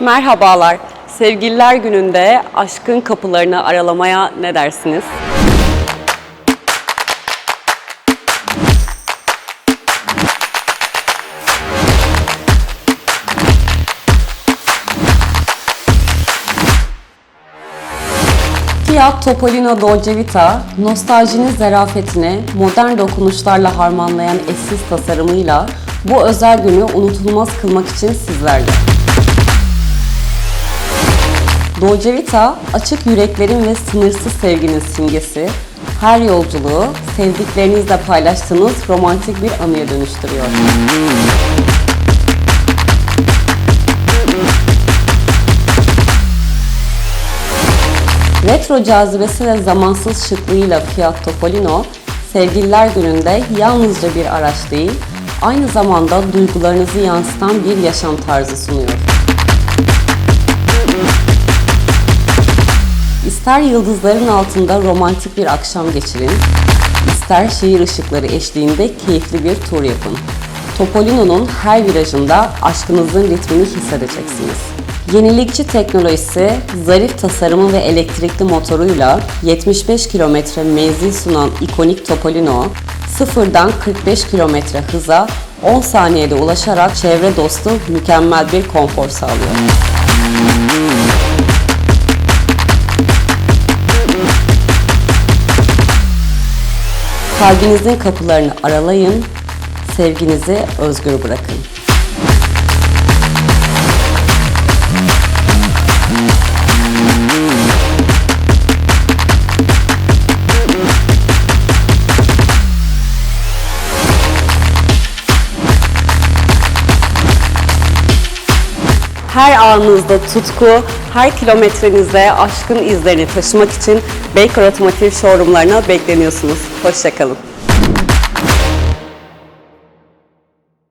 Merhabalar. Sevgililer gününde aşkın kapılarını aralamaya ne dersiniz? Fiat Topolino Dolce Vita, nostaljinin zarafetini modern dokunuşlarla harmanlayan eşsiz tasarımıyla bu özel günü unutulmaz kılmak için sizlerle. Dolce Vita, açık yüreklerin ve sınırsız sevginin simgesi, her yolculuğu sevdiklerinizle paylaştığınız romantik bir anıya dönüştürüyor. Retro cazibesi ve zamansız şıklığıyla Fiat Topolino, sevgililer gününde yalnızca bir araç değil, aynı zamanda duygularınızı yansıtan bir yaşam tarzı sunuyor. İster yıldızların altında romantik bir akşam geçirin, ister şehir ışıkları eşliğinde keyifli bir tur yapın. Topolino'nun her virajında aşkınızın ritmini hissedeceksiniz. Yenilikçi teknolojisi, zarif tasarımı ve elektrikli motoruyla 75 kilometre menzil sunan ikonik Topolino, sıfırdan 45 kilometre hıza 10 saniyede ulaşarak çevre dostu mükemmel bir konfor sağlıyor. Kalbinizin kapılarını aralayın, sevginizi özgür bırakın. Her anınızda tutku, her kilometrenizde aşkın izlerini taşımak için Baker Otomotiv showroomlarına bekleniyorsunuz. Hoşçakalın.